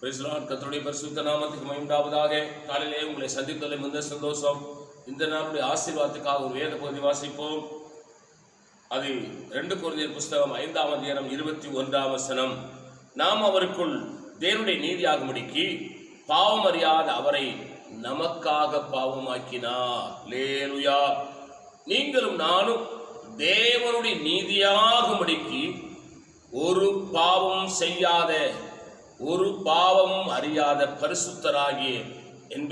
பிரிசுலான் கத்தருடைய பரிசுத்த நாமத்துக்கு மகிழ்ந்தாவதாக. காலையிலே உங்களை சந்தித்ததில் மிகுந்த சந்தோஷம். இந்த நாளுடைய ஆசீர்வாதத்துக்காக ஒரு வேத பகுதி வாசிப்போம். அது ரெண்டு குருதியர் புஸ்தகம் ஐந்தாம் அதிகாரம் இருபத்தி ஒன்றாம் வசனம். நாம் அவருக்குள் தேவனுடைய நீதியாகும்படிக்கு பாவம் அறியாத அவரை நமக்காக பாவமாக்கினார். லேலுயா நீங்களும் நானும் தேவனுடைய நீதியாகும்படிக்கு ஒரு பாவம் செய்யாத ஒரு பாவம் அறியாத பரிசுத்தராகிய என்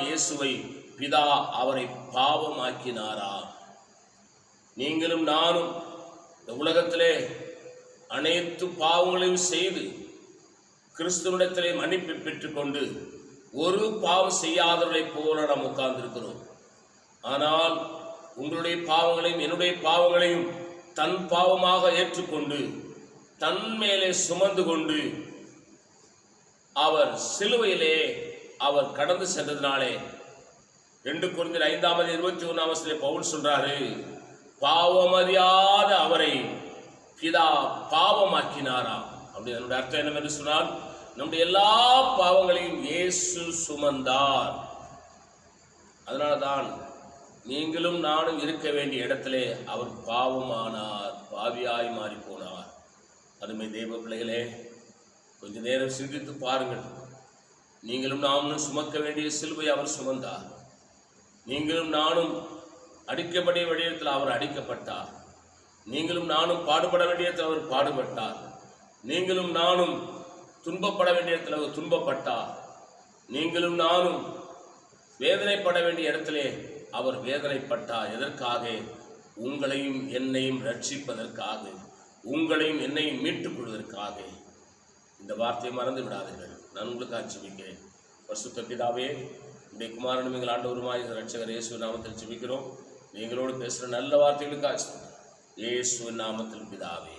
இயேசுவை பிதா அவரை பாவமாக்கினாரா? நீங்களும் நானும் இந்த உலகத்திலே அனைத்து பாவங்களையும் செய்து கிறிஸ்துவனிடத்திலே மன்னிப்பு பெற்றுக்கொண்டு ஒரு பாவம் செய்யாதவர்களைப் போல நாம் உட்கார்ந்திருக்கிறோம். ஆனால் உங்களுடைய பாவங்களையும் என்னுடைய பாவங்களையும் தன் பாவமாக ஏற்றுக்கொண்டு தன் மேலே சுமந்து கொண்டு அவர் சிலுவையிலே அவர் கடந்து சென்றதுனாலே ரெண்டு குறைந்த ஐந்தாவது இருபத்தி ஒன்றாம் வருஷத்துல பவுல் சொல்றாரு பாவமறியாத அவரை பிதா பாவமாக்கினாராம் அப்படி அதனுடைய அர்த்தம் என்னவென்று சொன்னால் நம்முடைய எல்லா பாவங்களையும் இயேசு சுமந்தார். அதனால்தான் நீங்களும் நானும் இருக்க வேண்டிய இடத்திலே அவர் பாவமானார் பாவியாய் மாறி போனார் அருமை தெய்வ பிள்ளைகளே கொஞ்ச நேரம் சிந்தித்து பாருங்கள். நீங்களும் நானும் சுமக்க வேண்டிய சிலுவை அவர் சுமந்தார். நீங்களும் நானும் அடிக்கப்படிய வேண்டிய இடத்தில் அவர் அடிக்கப்பட்டார். நீங்களும் நானும் பாடுபட வேண்டிய இடத்தில் அவர் பாடுபட்டார். நீங்களும் நானும் துன்பப்பட வேண்டிய இடத்துல அவர் துன்பப்பட்டார். நீங்களும் நானும் வேதனைப்பட வேண்டிய இடத்திலே அவர் வேதனைப்பட்டார். எதற்காக? உங்களையும் என்னையும் ரட்சிப்பதற்காக. உங்களையும் என்னையும் மீட்டுக் கொள்வதற்காக. இந்த வார்த்தையை மறந்து விடாதீர்கள். நான் உங்களுக்கு ஆட்சிமிக்கிறேன் பரிசுத்த பிதாவே உடைய குமாரனும் எங்கள் ஆண்டவருமாய் ரட்சகர் இயேசு நாமத்தில் ஜெபிக்கிறோம். நீங்களோடு பேசுகிற நல்ல வார்த்தைகளுக்கு ஆட்சி இயேசு நாமத்தில் பிதாவே.